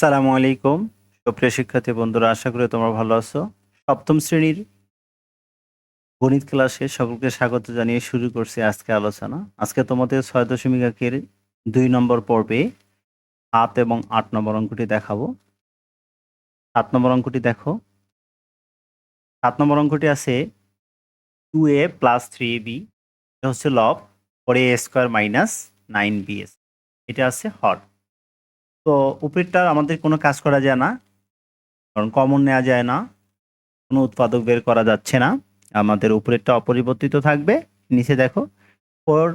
সালামু আলাইকুম। সুপ্রিয় শিক্ষার্থী বন্ধুরা, আশা করি তোমরা ভালো আছো। সপ্তম শ্রেণির গণিত ক্লাসে সকলকে স্বাগত জানিয়ে শুরু করছি আজকে আলোচনা। আজকে তোমাদের ছয় দশমিক একের দুই নম্বর পর্বে সাত এবং আট নম্বর অঙ্কটি দেখাবো। সাত নম্বর অঙ্কটি দেখো। সাত নম্বর অঙ্কটি আছে two A plus three A B এটা হচ্ছে লব four A square minus nine B S এটা আছে হট তো উপরেরটা আমাদের কোনো কাজ করা যায় না। কারণ কমন নেওয়া যায় না। কোনো উৎপাদক বের করা যাচ্ছে না। আমাদের উপরেরটা অপরিবর্তিত থাকবে। নিচে দেখো ফোর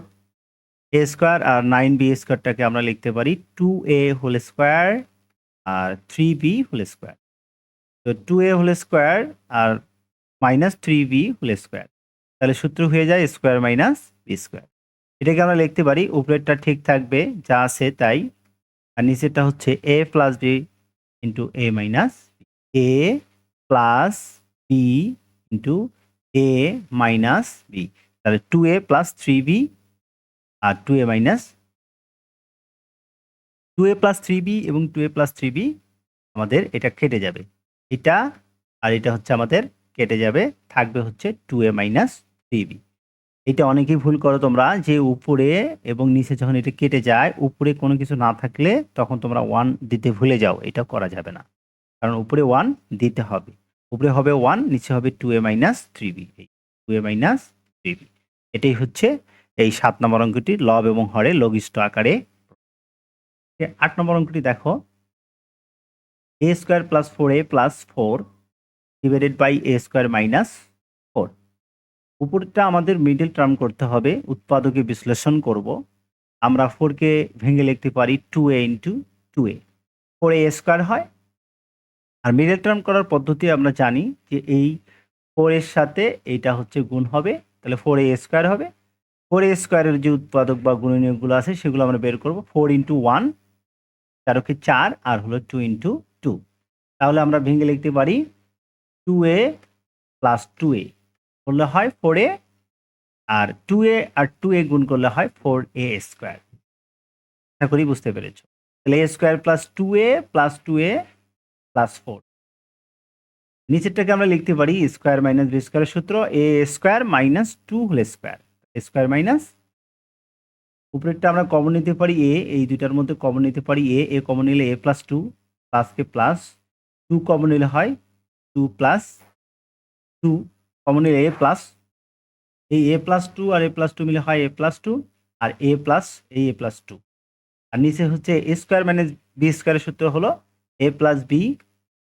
এ স্কোয়ার আর নাইন বি স্কোয়ারটাকে আমরা লিখতে পারি টু এ হোল স্কোয়ার আর থ্রি বি হোল স্কোয়ার তো two A whole square R minus three B whole square তাহলে সূত্র হয়ে যায় স্কোয়ার মাইনাস বি স্কোয়ার এটাকে আমরা লিখতে পারি, উপরেরটা ঠিক থাকবে, যা আছে তাই। আর নিচেরটা হচ্ছে A plus B into A minus A plus B into A minus B তাহলে two A plus three B R two A minus two A plus three B এবং two A plus three B আমাদের এটা কেটে যাবে। এটা আর এটা হচ্ছে আমাদের কেটে যাবে, থাকবে হচ্ছে two A minus three B এটা অনেকেই ভুল করো তোমরা, যে উপরে এবং নিচে যখন এটা কেটে যায়, উপরে কোনো কিছু না থাকলে তখন তোমরা ওয়ান দিতে ভুলে যাও, এটা করা যাবে না। কারণ উপরে ওয়ান দিতে হবে। উপরে হবে ওয়ান নিচে হবে two A minus three B two A minus three B এটাই হচ্ছে এই সাত নম্বর অঙ্কটি, লব এবং হরে লঘিষ্ঠ আকারে। আট নম্বর অঙ্কটি দেখো। A square plus four A plus four divided by A square minus উপরটা আমাদের মিডল টার্ম করতে হবে, উৎপাদকে বিশ্লেষণ করব। আমরা ফোরকে ভেঙে লিখতে পারি two A into two A four A square হয়। আর মিডল টার্ম করার পদ্ধতি আমরা জানি যে এই ফোর এর সাথে এইটা হচ্ছে গুণ হবে, তাহলে ফোর এ স্কোয়ার হবে। ফোর এ স্কোয়ারের যে উৎপাদক বা গুণনীয়কগুলো আছে, সেগুলো আমরা বের করব। ফোর ইন্টু ওয়ান চারকে চার, আর হলো টু ইন্টু টু তাহলে আমরা ভেঙে লিখতে পারি two A plus two A করলে হয় ফোর এ আর টু এ আর টু এ গুণ করলে হয় ফোর এ স্কোয়ার আশা করি বুঝতে পেরেছ। তাহলে A square plus two A plus two A plus four নিচেরটাকে আমরা লিখতে পারি স্কোয়ার মাইনাস বি স্কোয়ারের সূত্র। A square minus two whole square square minus উপরেরটা আমরা কমন নিতে পারি এ এই দুইটার মধ্যে কমন নিতে পারি এ এ কমন নিলে এ প্লাস টু প্লাসকে প্লাস টু কমন নিলে হয় two plus two common A plus এই এ প্লাস টু আর এ প্লাস টু মিলে হয় এ প্লাস টু আর এ প্লাস এই এ প্লাস টু আর নিচে হচ্ছে এ স্কোয়ার মাইনাস বি স্কোয়ারের সূত্র হলো A plus B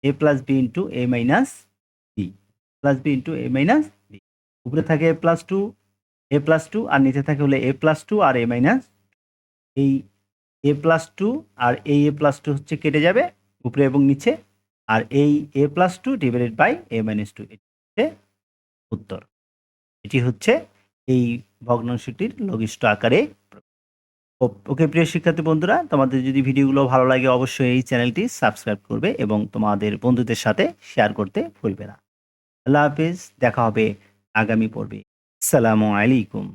A plus B into A minus B plus B into A minus B উপরে থাকে A plus two A plus two আর নিচে থাকে হলে এ প্লাস টু আর এ মাইনাস এই এ প্লাস টু আর এই এ প্লাস টু হচ্ছে কেটে যাবে উপরে এবং নিচে আর এই A plus two divided by A minus two এটি হচ্ছে উত্তর। এটি হচ্ছে এই ভগ্নাংশটির লঘিষ্ঠ আকারে ওকে প্রিয় শিক্ষার্থী বন্ধুরা, তোমাদের যদি ভিডিওগুলো ভালো লাগে অবশ্যই এই চ্যানেলটি সাবস্ক্রাইব করবে এবং তোমাদের বন্ধুদের সাথে শেয়ার করতে ভুলবে না। আল্লাহ হাফিজ, দেখা হবে আগামী পর্বে। সালামু আলাইকুম।